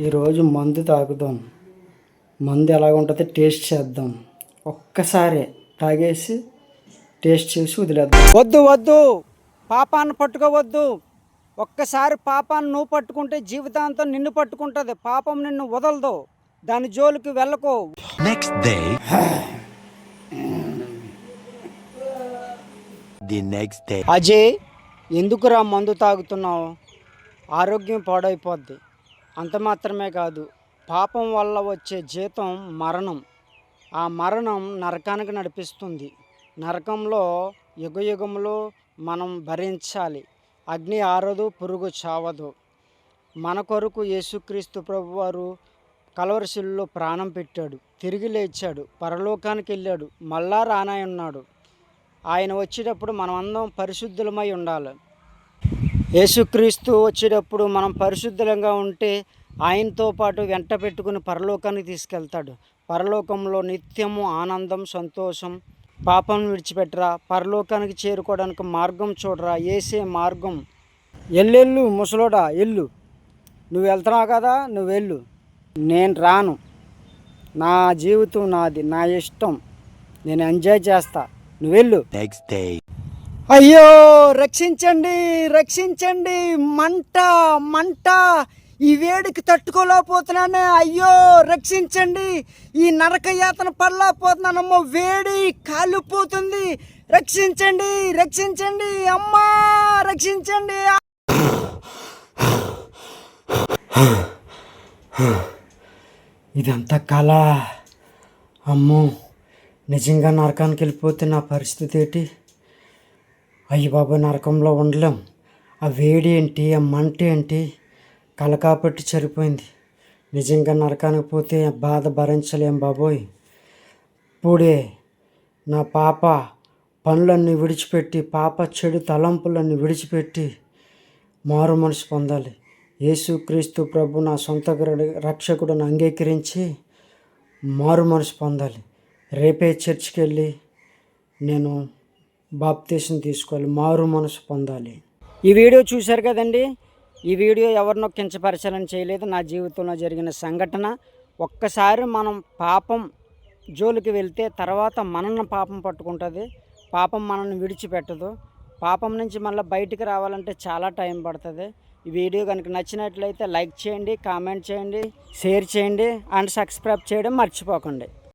ఈరోజు మందు తాగుదాం. మందు ఎలాగ ఉంటుందో టేస్ట్ చేద్దాం. ఒక్కసారి తాగేసి టేస్ట్ చేసి వదిలేద్దాం. వద్దు వద్దు. పాపాన్ని పట్టుకోవద్దు. ఒక్కసారి పాపాన్ని నువ్వు పట్టుకుంటే జీవితాంతం నిన్ను పట్టుకుంటుంది. పాపం నిన్ను వదలదు. దాని జోలికి వెళ్ళకో. Next day. the next day. Ajay ఎందుకురా మందు తాగుతున్నావు? ఆరోగ్యం పాడైపోద్ది. అంత మాత్రమే కాదు పాపం వల్ల వచ్చే జీతం మరణం. ఆ మరణం నరకానికి నడిపిస్తుంది. నరకంలో యుగయుగంలో మనం భరించాలి. అగ్ని ఆరదు పురుగు చావదు. మన కొరకు యేసుక్రీస్తు ప్రభువారు కలవరిశిల్లో ప్రాణం పెట్టాడు. తిరిగి లేచాడు. పరలోకానికి వెళ్ళాడు. మళ్ళా రానాయన్నాడు ఆయన వచ్చేటప్పుడు మనమందరం పరిశుద్ధులమై ఉండాలి. యేసుక్రీస్తు వచ్చేటప్పుడు మనం పరిశుద్ధంగా ఉంటే ఆయనతో పాటు వెంట పెట్టుకుని పరలోకానికి తీసుకెళ్తాడు. పరలోకంలో నిత్యము ఆనందం సంతోషం పాపం విడిచిపెట్టరా? పరలోకానికి చేరుకోవడానికి మార్గం చూడరా? ఏసే మార్గం. ఎల్లెళ్ళు ముసలోడా ఎల్లు. నువ్వు వెళ్తున్నావు కదా నువ్వు వెళ్ళు. నేను రాను. నా జీవితం నాది నా ఇష్టం. నేను ఎంజాయ్ చేస్తా. నువ్వు వెళ్ళు. Next. అయ్యో రక్షించండి రక్షించండి. మంట మంట. ఈ వేడికి తట్టుకోలేకపోతున్నాను. అయ్యో రక్షించండి. ఈ నరక యాతన పడలేకపోతున్నానమ్మో. వేడి కాలిపోతుంది. రక్షించండి రక్షించండి. అమ్మా రక్షించండి. ఇదంతా కళ. అమ్మో నిజంగా నరకానికి వెళ్ళిపోతే నా పరిస్థితి ఏంటి? అయ్యి బాబు నరకంలో ఉండలేం. ఆ వేడి ఏంటి ఆ మంట ఏంటి? కలకాపెట్టి చనిపోయింది సరిపోయింది నిజంగా నరకానికి పోతే బాధ భరించలేం బాబోయ్. ఇప్పుడే నా పాప పనులన్నీ విడిచిపెట్టి పాప చెడు తలంపులన్నీ విడిచిపెట్టి మారు మనసు పొందాలి. యేసుక్రీస్తు ప్రభు నా సొంత గ్ర- రక్షకుడును అంగీకరించి మారు మనసు పొందాలి. రేపే చర్చికి వెళ్ళి నేను బాప్తీసం తీసుకోవాలి మారు మనసు పొందాలి. ఈ వీడియో చూశారు కదండి? ఈ వీడియో ఎవరినో కించపరచాలని చేయలేదు. నా జీవితంలో జరిగిన సంఘటన. ఒక్కసారి మనం పాపం జోలికి వెళ్తే తర్వాత మనల్ని పాపం పట్టుకుంటుంది. పాపం మనల్ని విడిచిపెట్టదు. పాపం నుంచి మళ్ళీ బయటికి రావాలంటే చాలా టైం పడుతుంది. ఈ వీడియో కనుక నచ్చినట్లయితే లైక్ చేయండి కామెంట్ చేయండి షేర్ చేయండి అండ్ సబ్స్క్రైబ్ చేయడం మర్చిపోకండి.